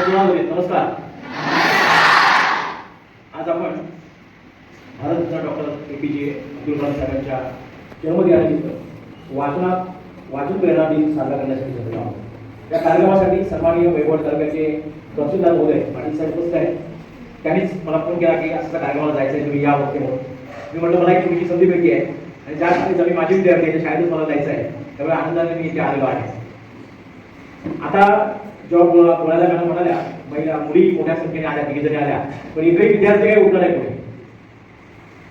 नमस्कार. आज आपण भारतरत्न डॉक्टर ए पी जे अब्दुल कलाम साहेबांच्या जन्मदिनानिमित्त वाचनात वाचन प्रेरणा दिन साजरा करण्यासाठी झालेलो आहोत. या कार्यक्रमासाठी सन्माननीय वैभव तालुक्याचे तहसीलदार महोदय पाटील साहेब उपस्थित आहेत. त्यांनीच मला फोन केला की असं कार्यक्रमाला जायचं आहे तुम्ही या वक्ते म्हणून मी म्हटलं मला एक तुमची संधी भेटली आहे. आणि ज्या ठिकाणी मी माझी विद्यार्थी आहे त्या शाळेतच मला जायचं आहे त्यामुळे आनंदाने मी इथे आलेलो आहे. आता जॉब बोला- बोलायला मॅडम म्हणाल्या महिला मुली मोठ्या संख्येने आल्या तिघी जणी आल्या. पण इकडे विद्यार्थी काही उठला नाही कोणी?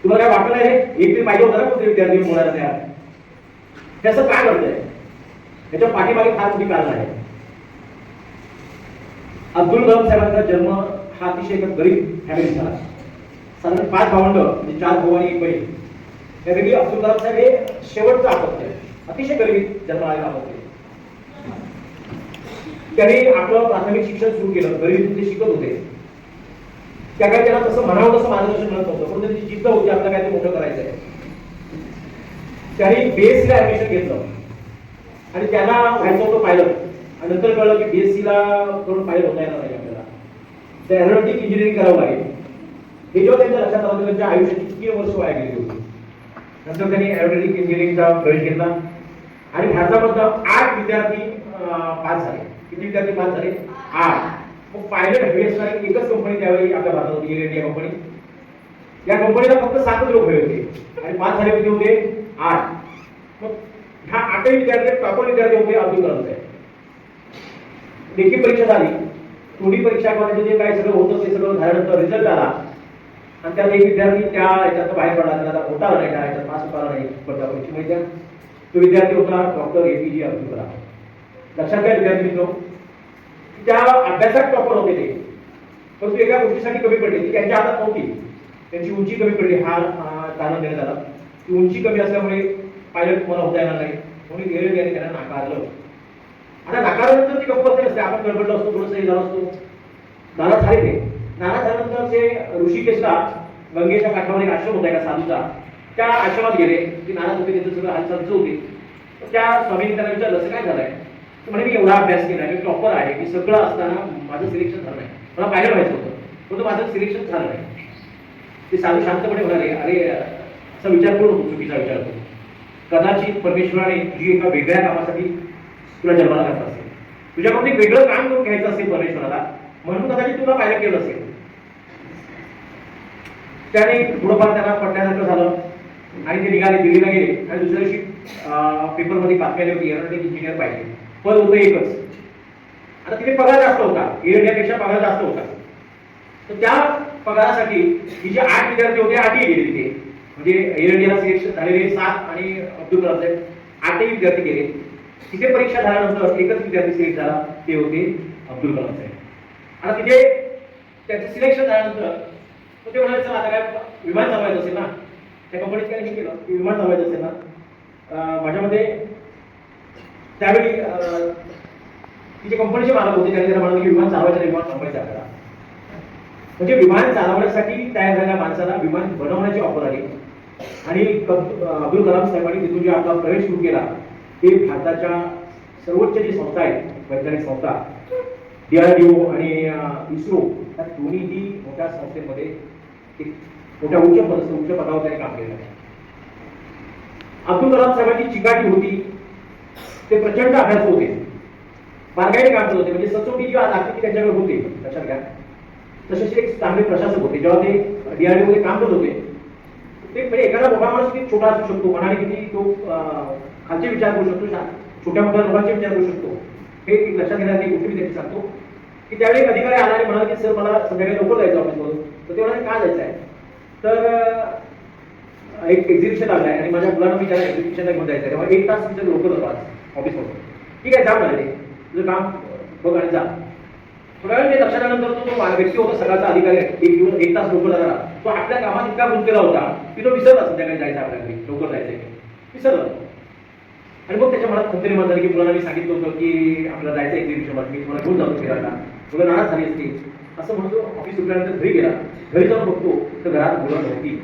तुम्हाला काय वाटलं नाही रे? एक तरी पाहिजे होता ना कोणतरी विद्यार्थी बोलायला तयार त्याचं काय घडतंय? त्याच्या पाठीमागे फार मोठी कारण आहे. अब्दुल कलाम साहेबांचा जन्म हा अतिशय एका गरीब फॅमिली झाला. साधारण पाच भावंड म्हणजे चार भाऊ आणि एक बहीण. त्यापैकी अब्दुल कलाम साहेब हे शेवटचं अपत्य आहे. अतिशय गरीब जन्म आलेला अपत्य आहे. त्यांनी आपलं प्राथमिक शिक्षण सुरू केलं घरी ते शिकत होते. त्या काय त्याला तसं म्हणावं तसं मार्गदर्शन मिळत नव्हतं पण त्यांची जिद्द होती आपल्याला काय ते मोठं करायचं आहे त्यांनी बीएससी ला ऍडमिशन घेतलं. आणि त्याला व्हायचं होतं पायलट आणि नंतर कळलं की बीएससी ला करून पायलट होता येणार नाही आपल्याला. तर एरोनॉटिक इंजिनिअरिंग करावं लागेल. हे जेव्हा त्यांच्या लक्षात आलं त्यांच्या आयुष्याची किती वर्ष वाया गेली होती. नंतर त्यांनी एरोनॉटिक इंजिनिअरिंगचा प्रवेश घेतला. आणि भारतामधलं आठ विद्यार्थी पास झाले. किती विद्यार्थी पास झाले? आठ. मग पायलट हवी असणारी एकच कंपनी त्यावेळी आपल्या भारतात होती एअर इंडिया कंपनी या कंपनीला फक्त सातच लोक हवे होते. आणि पाच झाले किती होते आठ. मग ह्या आठही विद्यार्थी टॉपर विद्यार्थी होते अब्दुल कलाम साहेब. लेखी परीक्षा झाली. थोडी परीक्षा करायचं जे काही सगळं होतं ते सगळं झाल्यानंतर रिझल्ट आला. आणि त्यात एक विद्यार्थी त्या याच्यात बाहेर पडला त्याला होता नाही त्या याच्यात पास होता नाही स्पर्धा परीक्षेमध्ये. तो विद्यार्थी होता डॉक्टर ए पी जे अब्दुल कलाम. लक्षात घ्या विद्यार्थी मित्र त्या अभ्यासात टॉपर होते ते. परंतु एका गोष्टीसाठी कमी पडले ती त्यांच्या हातात नव्हती. त्यांची उंची कमी पडली. हा हा कारण देण्यात आला. ती उंची कमी असल्यामुळे पायलट मला होता येणार नाही. म्हणून गेले त्यांनी त्यांना नाकारलं. आता नाकारल्यानंतर ती गप्प असते. आपण गडबडलो असतो थोडंसं हे झालं असतो. नाराज झाले ते. नाराज झाल्यानंतर ते ऋषिकेशला गंगेच्या काठावर एक आश्रम होता एका साधूचा. त्या आश्रमात गेले. ते नाराज होते त्यांचं सगळं हालचाल होते. तर त्या स्वामींनी त्यांना विचारलं असं काय झालंय? म्हणे मी एवढा अभ्यास केला मी टॉपर आहे मी सगळं असताना माझं सिलेक्शन झालं नाही. मला पाहिलं व्हायचं होतं परंतु माझं सिलेक्शन झालं नाही. ते साधू शांतपणे म्हणाले अरे असा विचार करू नको चुकीचा विचार करू कदाचित परमेश्वराने तुझी एका वेगळ्या कामासाठी तुला जन्माला घातला असेल. तुझ्याकडून एक वेगळं काम करून घ्यायचं असेल परमेश्वराला म्हणून कदाचित तुला पाहिलं केलं असेल. त्याने थोडंफार त्यांना पडण्यासारखं झालं. आणि ते निघाले दिल्लीला गेले. आणि दुसऱ्या दिवशी पेपरमध्ये बातम्या आली होती एरोनॉटिक इंजिनियर पाहिजे पद होतं एकच. आता तिथे पगार जास्त होता. एअर इंडियापेक्षा पगार जास्त होता. तर त्या पगारासाठी ही जे आठ विद्यार्थी होते आठही गेले तिथे. म्हणजे एअर इंडियाला सिलेक्शन झालेले सात आणि अब्दुल कलाम साहेब आठही विद्यार्थी गेले. तिथे परीक्षा झाल्यानंतर एकच विद्यार्थी सिलेक्ट झाला ते होते अब्दुल कलाम साहेब आता तिथे त्याचं सिलेक्शन झाल्यानंतर ते म्हणाले चला आता काय विमान चालवायचं असेल ना? त्या कंपनीत काय हे केलं की विमान चालवायचं असेल ना? माझ्यामध्ये माझ्या मते त्यावेळी अं, कंपनीचे मालक होते त्यांनी त्याला म्हणाले की विमान चालवायचं विमान कंपनी आपल्याला म्हणजे विमान चालवण्यासाठी तयार झालेल्या माणसाला विमान बनवण्याची ऑफर आली. आणि अब्दुल कलाम साहेबांनी तिथून जे आपला प्रवेश सुरू केला ते भारताच्या सर्वोच्च जी संस्था आहे वैज्ञानिक संस्था डीआरडीओ आणि इस्रो या दोन्हीही मोठ्या संस्थेमध्ये मोठ्या उच्च पद उच्च पदावर त्याने काम केलेलं आहे. अब्दुल कलाम साहेबांची चिकाटी होती. ते प्रचंड अभ्यास होते. मार्गाने काढत होते. म्हणजे सचोटी जी लागते ती त्यांच्याकडे होती. लक्षात घ्या. तसेच एक चांगले प्रशासक होते. जेव्हा ते डीआरडीओ मध्ये काम करत होते ते म्हणजे एखादा मोठा माणूस किती छोटा असू शकतो मनाने किती तो खालचे विचार करू शकतो छोट्या मोठ्या लोकांचे विचार करू शकतो. हे एक लक्षात घेण्यात गोष्ट मी त्यांनी सांगतो की त्यावेळी अधिकारी आला आणि म्हणाला की सर मला संध्याकाळी लवकर जायचं ऑफिसमधून. तर ते म्हणाले का जायचं आहे? तर एक एक्झिबिशन आलं आहे आणि माझ्या मुलांना मी त्याला एक्झिबिशनला घेऊन जायचं आहे. तेव्हा एक तास तुमच्या लवकर होतो आज ठीक आहे जा म्हणाले तुझं काम बघ आणि जा. थोड्या वेळ मी लक्षात आल्यानंतर तो जो व्यक्ती होता सगळ्याचा अधिकारी एक दिवस एक तास लवकर झाला तो आपल्या कामात इतका गुंतलेला होता की तो विसरला संध्याकाळी जायचं आपल्या घरी. लवकर जायचं विसरला. आणि मग त्याच्या मनात खंत निर्माण की मुलांना मी सांगितलं होतं की आपल्याला जायचं एक्झिबिशन मी तुम्हाला घेऊन जातो फिरायला. मुलं नाराज झाली असती. असं म्हणतो ऑफिस सुटल्यानंतर घरी गेला. घरी जाऊन बघतो तर घरात मुलं नव्हती.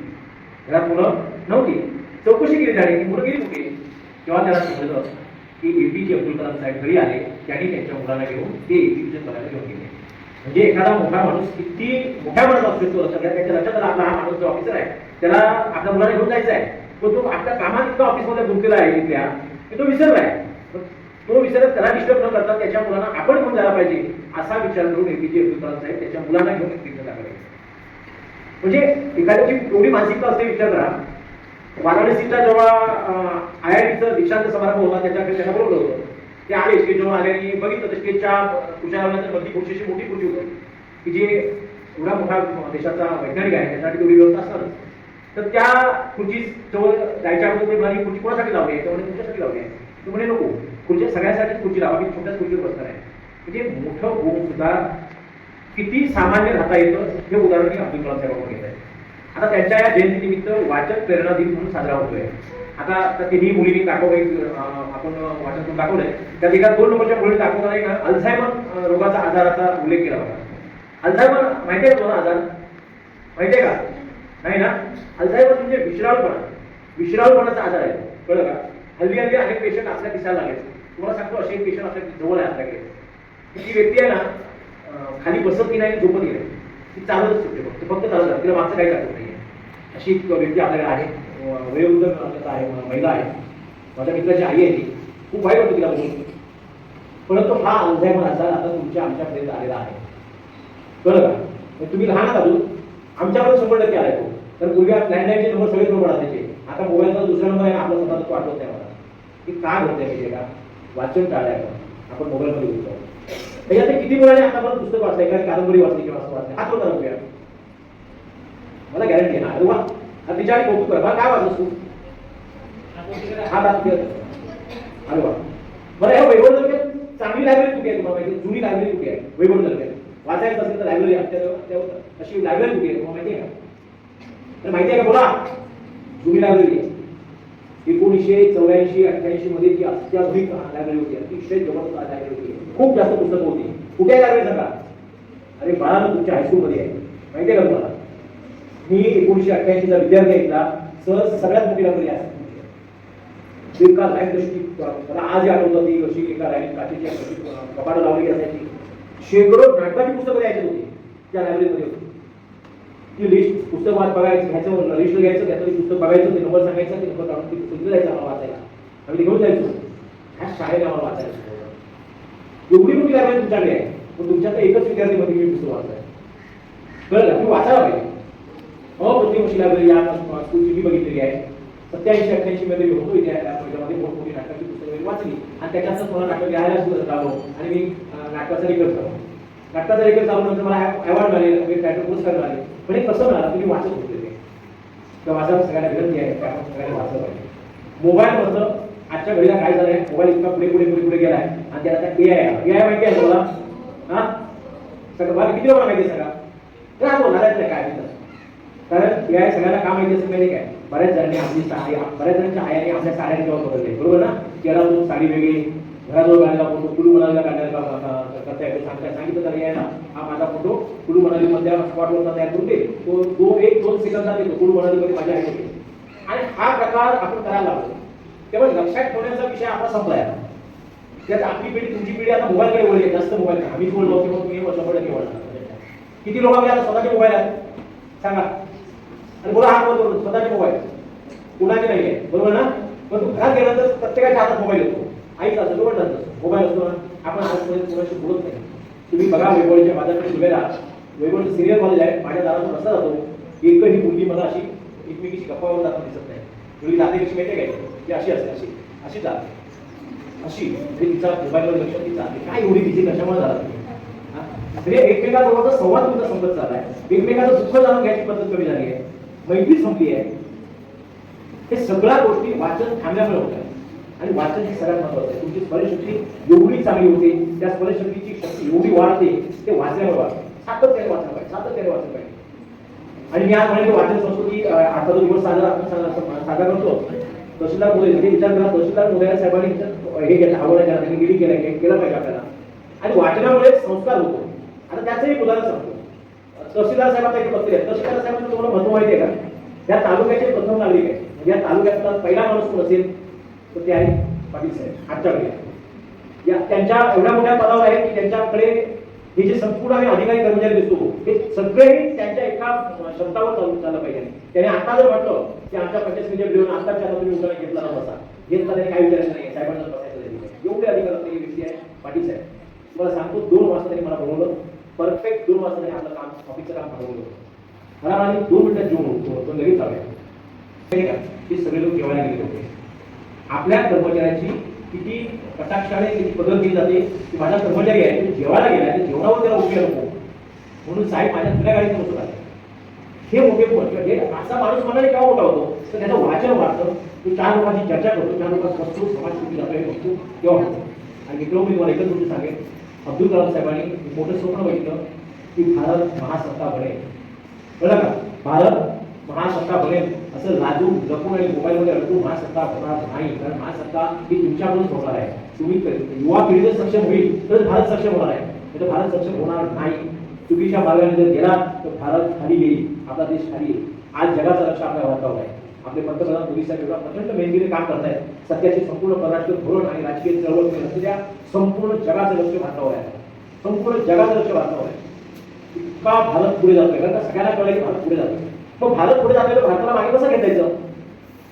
घरात मुलं नव्हती. चौकशी केली त्याने की मुलं गेली कुठे? तेव्हा त्याला समजलं. की एपीजे अब्दुल कलाम साहेब घरी आले त्यांनी त्यांच्या मुलाला घेऊन ते एपीजे बघायला घेऊन गेले. म्हणजे एखादा मोठा माणूस किती मोठ्या मनात असतो तो सगळ्या त्याच्या लक्षात आला आपला हा माणूस जो ऑफिसर आहे त्याला आपल्या मुलाला घेऊन जायचं आहे पण तो आपल्या कामात इतका ऑफिसमध्ये गुंतलेला आहे तिथल्या की तो विसरलाय तो विसरत त्याला डिस्टर्ब न करता त्याच्या मुलांना आपण घेऊन जायला पाहिजे असा विचार करून एपीजे अब्दुल कलाम साहेब त्याच्या मुलांना घेऊन ट्रीटमेंट म्हणजे एखाद्याची एवढी मानसिकता असते विचार करा. वाराणसीचा जेव्हा आय आय टीचा दीक्षांत समारंभ होता त्याच्याकडे त्यांना बोलवलं होतं. ते आले स्टेजवर आले आणि बघितलं तर स्टेजच्या तुषारानंतर मधली मोठी खुर्ची होती. की जे एवढा मोठा देशाचा वैज्ञानिक आहे त्यासाठी तेवढी व्यवस्था असणारच तर त्या खुर्ची जवळ जायच्या अगोदर ते म्हणाली खुर्ची कोणासाठी लावली आहे? तेव्हा तुमच्यासाठी लावली आहे. ते म्हणे नको. खुर्ची सगळ्यासाठीच खुर्ची लावा मी छोट्याच खुर्चीवर बसणार आहे. म्हणजे मोठं होऊन सुद्धा किती सामान्य राहता येतं हे उदाहरण मी अब्दुल कलाम साहेबांकडून घेत आहे आता त्यांच्या या जयंतीनिमित्त वाचक प्रेरणा दिन म्हणून साजरा होतोय. आता आता तिन्ही मुलींनी दाखवलंय आपण वाचन दाखवलंय. त्यात एका दोन नंबरच्या मुलीने दाखवताना एक अल्झायमर रोगाचा आजाराचा उल्लेख केला होता. अल्झायमर माहिती आहे तुम्हाला आजार? माहिती आहे का? नाही ना? अल्झायमर म्हणजे विश्राळपणा विश्राळपणाचा आजार आहे. कळलं का? हल्ली हल्ली अनेक पेशंट आपल्या दिसायला लागले तुम्हाला सांगतो असे एक पेशंट आपल्या जवळ आहे आपल्याकडे. ती व्यक्ती आहे ना खाली बसत की नाही झोपत की नाही. ती चालतच सुटते फक्त. फक्त चालत तिला मागचं काही दाखवत नाही. अशी एक व्यक्ती आपल्याकडे आहे. वयोवृद्ध आपल्याचा आहे महिला आहे. माझ्या मित्राची आई आहे ती. खूप वाईट होती तिला बघून. परंतु हा अल्झायमर आजार आता तुमच्या आमच्यापर्यंत आलेला आहे. बरं का? म्हणजे तुम्ही लहान आहात अजून. आमच्याकडे शंभर टक्के आलाय तो. तर पूर्वी लँडलाईनचे नंबर सगळे नंबर असायचे आता मोबाईलचा दुसरा नंबर आहे आपला स्वतःचा तो आठवत नाही मला. की काय होतंय म्हणजे का? वाचन टाळाय आपण. मोबाईलमध्ये बोलतो त्याच्यात ते किती आता आतापर्यंत पुस्तक वाचलंय? एखादी कादंबरी वाचली किंवा असं वाचलं हात होता रुपया मला गॅरंटी आहे ना. अरे वा. आता तिच्या आणि कौतुक कर. मला काय वाचलंस तू? हा दात अरे वा. बरं हे वैभव तालुक्यात चांगली लायब्ररी कुठे आहे तुम्हाला माहिती? आहे? जुनी लायब्ररी कुठे आहे? वैभव तालुक्यात वाचायचं असेल तर लायब्ररी अशी लायब्ररी कुठे आहे तुम्हाला माहिती आहे का? तर माहिती आहे का? बोला. जुनी लायब्ररी आहे. एकोणीसशे चौऱ्याऐंशी अठ्ठ्याऐंशी मध्ये जी अत्याधुनिक लायब्ररी होती. अतिशय जबरदस्त लायब्ररी होती. खूप जास्त पुस्तकं होती. कुठे लायब्ररी सांगा? अरे बाळा तुमच्या हायस्कूलमध्ये आहे. माहिती आहे का तुम्हाला? मी एकोणीशे अठ्ठ्याऐंशीचा विद्यार्थी आहे सहज सगळ्यात मोठी लागली आहे. दीर्घा लाईन कशी मला आज आठवतं ती कशी एका लाईन काचेची कपाट कपाडं लावलेली असायची. शेकडो नाटकाची पुस्तकं द्यायची होती. त्या लायब्ररीमध्ये होती. ती लिस्ट पुस्तक वाच बघायचं घ्यायचं लिस्ट घ्यायचं त्यातलं पुस्तक बघायचं ते नंबर सांगायचं ते नंबर काढून ती पुस्तक जायचं आम्हाला वाचायला. आम्ही ते घेऊन जायचो. ह्या शाळेने आम्हाला वाचायला शिकवलं. एवढी मोठी लायब्ररी तुमच्याकडे आहे. पण तुमच्याकडे एकच विद्यार्थी मध्ये मी पुस्तक वाचताय. कळलं? का? तुम्ही वाचायला पाहिजे. हो, अप्रतिम वेळ या संस्कृती मी बघितलेली आहे. सत्याऐंशी अठ्ठ्याऐंशी मध्ये मी होतो इथे त्यामध्ये मोठमोठी नाटकाची पुस्तकं मी वाचली. आणि त्याच्यातच मला नाटक लिहायला सुद्धा लागलो आणि मी नाटकाचा रेकॉर्ड झालो. नाटकाचा रेकॉर्ड झालो नंतर मला अवॉर्ड मिळाले मी टायटल पुरस्कार मिळाले. पण हे कसं मिळालं तुम्ही वाचत होते ते. त्या वाचायला सगळ्यांना विनंती आहे की आपण सगळ्यांना वाचलं पाहिजे. मोबाईल मधलं आजच्या घडीला काय झालंय मोबाईल इतका पुढे पुढे पुढे पुढे गेलाय. आणि त्याला आता ए आय ए आय माहिती आहे तुम्हाला? हा? सगळं मला किती लोकांना माहिती आहे सगळं? तर बोलणार काय? माहिती कारण या सगळ्यांना काम माहिती असेल नाही काय? बऱ्याच जणांनी आपली साडी बऱ्याच जणांच्या आयाने आपल्या साड्या जेव्हा बदलले बरोबर ना? केरळातून साडी वेगळी घराजवळ काढलेला फोटो कुलू मनालीला काढायला करता येतो सांगता सांगितलं तर यायला. हा माझा फोटो कुलू मनाली मधल्या स्पॉटवर तयार करून दे. तो दो एक दोन सेकंदात येतो कुलू मनालीमध्ये माझ्या आहे आणि हा प्रकार आपण करायला लागतो तेव्हा लक्षात ठेवण्याचा विषय आपला संपलाय त्यात आपली पिढी तुमची पिढी आता मोबाईलकडे वळली जास्त मोबाईल आम्ही बोललो किंवा तुम्ही शंभर टक्के किती लोकांकडे आता स्वतःचे मोबाईल आहेत? सांगा. आणि बोला हात बोलतो स्वतःचे मोबाईल. कुणाचे नाही आहे बरोबर ना? पण तू घरात गेल्यानंतर प्रत्येकाच्या हातात मोबाईल येतो. आईचा असतो वडिलांचा असतो मोबाईल असतो ना? आपण आजपर्यंत कोणाशी बोलत नाही. तुम्ही बघा वैभवच्या माझ्याकडे शिवेला वैभवचं सिरियल कॉलेज आहे. माझ्या दारातून रस्ता जातो एकही मुलगी मला अशी एकमेकीची गप्पावर जाताना दिसत नाही. मुलगी जाते कशी माहिती काय ती अशी असते अशी. अशी जाते. अशी. म्हणजे तिचा मोबाईलवर लक्ष ती जाते काय एवढी बिझी कशामुळे झाला? तुम्ही म्हणजे संवाद तुमचा संपत चाललाय एकमेकाचं दुःख जाणून घ्यायची पद्धत कमी झाली आहे. मैत्री संपली आहे. हे सगळ्या गोष्टी वाचन थांबल्यामुळे होत आहे आणि वाचन हे सगळ्यात महत्वाचं आहे. तुमची स्मरणशक्ती एवढी चांगली होते त्या स्मरणशक्तीची शक्ती एवढी वाढते ते वाचल्यामुळे वाढते. सातत्याने वाचलं पाहिजे सातत्याने वाचलं पाहिजे. आणि मी आज म्हणेन वाचन संस्कृती आता आजचा जो दिवस साजरा आपण साजरा करतो तहसीलदार मोदय विचार करा तहसीलदार मोदय साहेबांनी हे केलं आवड त्यांनी गिरी केलं केलं पाहिजे आपल्याला. आणि वाचनामुळे संस्कार होतो. आता त्याचं एक उदाहरण सांगतो. तहसीलदार साहेबांना एक पत्र आहे तहसीलदार साहेबांचं तुम्हाला महत्त्व माहिती आहे का? या तालुक्याचे प्रथम नागरिक आहे म्हणजे या तालुक्यातला पहिला माणूस कोण असेल? तर ते आहे पाटील साहेब आजच्या वेळेला या त्यांच्या एवढ्या मोठ्या पदावर आहे की त्यांच्याकडे हे जे संपूर्ण आम्ही अधिकारी कर्मचारी दिसतो हे सगळेही त्यांच्या एका शब्दावर चालू चाललं पाहिजे. त्याने आता जर म्हटलं की आमच्या पंचायत समिती घेऊन आताच्या आता तुम्ही उद्या घेतला ना बसा घेतला त्याने काय विचारायचं नाही. साहेबांना बसायचं नाही. एवढे अधिकार असलेली व्यक्ती आहे पाटील साहेब तुम्हाला सांगतो दोन वाजता त्यांनी मला बोलवलं. परफेक्ट दोन वाजता आपलं काम ऑफिसचं काम थांबवलं मला माझी दोन मिनिटात जेवण होतो तो लगेच चालू आहे. ते सगळे लोक जेवायला गेले होते. आपल्या कर्मचाऱ्याची किती कटाक्षाने किती पदर दिली जाते की माझा कर्मचारी आहे तो जेवायला गेला आणि जेवणावर त्याला उपयोग नको म्हणून साहेब माझ्या तुझ्या गाडीत बसत आले हे मोठे पण किंवा असा माणूस मनाने का मोठा होतो तर त्याचं वाचन वाढतं तो चार लोकांची चर्चा करतो चार लोकांना बसतो समाज किती जातो हे बघतो तेव्हा आणि मित्र मी तुम्हाला एकच गोष्ट सांगेन. अब्दुल कलाम साहेबांनी मोठं स्वप्न बघितलं की भारत महासत्ता बनेल. बरं का? भारत महासत्ता बनेल असं लाजू जपून आणि मोबाईलमध्ये अडकून महासत्ता होणार नाही. कारण महासत्ता ही तुमच्याकडूनच होणार आहे. तुम्ही युवा पिढी जर सक्षम होईल तर भारत सक्षम होणार आहे. तर भारत सक्षम होणार नाही. चुकीच्या मार्गाने जर गेला तर भारत खाली येईल. आपला देश खाली येईल. आज जगाचं लक्ष आपल्या भारतावर आहे. आपले पंतप्रधान मोदी साहेब एवढा प्रचंड मेहनतीने काम करतायत. सध्याचे संपूर्ण परराष्ट्र धोरण आणि राजकीय चळवळ असलेल्या संपूर्ण जगाचं लक्ष भारतावर आहे संपूर्ण जगाचं लक्ष भारतावर आहे इतका भारत पुढे जातोय. कारण का सगळ्यांना कळलं की भारत पुढे जातोय. मग भारत पुढे जातोय भारताला मागे कसं घेता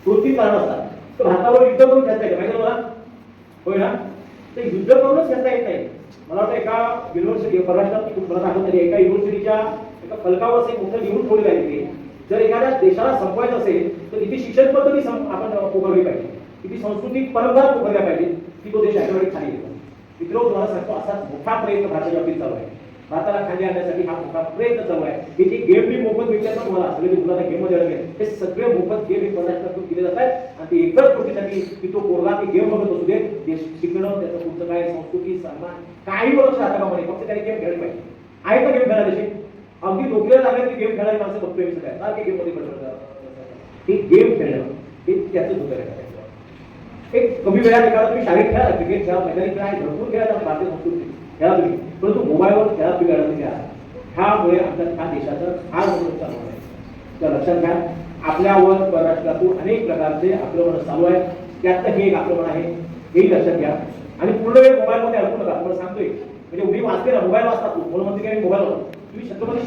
कृती कारण असतात. तर भारतावर युद्ध करून घेता येतं. माहिती मला होय ना? ते युद्ध करूनच घेता येत नाही. मला वाटतं एका युनिव्हर्सिटी परराष्ट्रात मला दाखवत तरी एका युनिव्हर्सिटीच्या एका फलकावर असं एक मोठं लिहून ठेवलेलं आहे तिथे. जर एखाद्या देशाला संपवायचं असेल तर तिथे शिक्षण पद्धती आपण उभारली पाहिजे. तिथे सांस्कृतिक परंपरा उभारल्या पाहिजे की तो देश ऑटोमॅटिक खाली येतो मित्र तुम्हाला सांगतो असा मोठा प्रयत्न भारताच्या बाबतीत चालू आहे. भारताला खाली आणण्यासाठी हा मोठा प्रयत्न चालू आहे. की जी गेम मी मोफत विचार ना तुम्हाला सगळे मुलांना गेममध्ये अडकले हे सगळे मोफत गेम हे परराष्ट्रातून दिले जात आहेत आणि ते एकच गोष्टीसाठी की तो पोरगा ते गेम बघत असू दे ते शिकणं त्याचं पुढचं काय संस्कृती सन्मान काही वर्ष आता का म्हणे? फक्त त्याने गेम खेळले पाहिजे. आहे का गेम खेळायला तशी अगदी नोकरीला लागले की गेम खेळायला माणसं बघतोय सगळ्या. सारखे गेममध्ये पडतात ते गेम खेळणं हे त्याचं धोका आहे. एक कमी वेळा निघाला तुम्ही शाळेत खेळा क्रिकेट खेळा मैदानी खेळा हे भरपूर खेळा भारतीय संस्कृती खेळा तुम्ही. परंतु मोबाईलवर खेळा तुम्ही अडकून घ्या. ह्यामुळे आमच्या ह्या देशाचं फार मोठं नुकसान होणार आहे. तर लक्षात घ्या आपल्यावर परराष्ट्रातून अनेक प्रकारचे आक्रमण चालू आहे त्यातलं हे एक आक्रमण आहे हेही लक्षात घ्या. आणि पूर्ण वेळ मोबाईलमध्ये अडकू नका. तुम्हाला सांगतोय म्हणजे मी वाचते ना मोबाईल वाचतात म्हणून म्हणते की मोबाईल वाचतो तुम्ही छत्रपती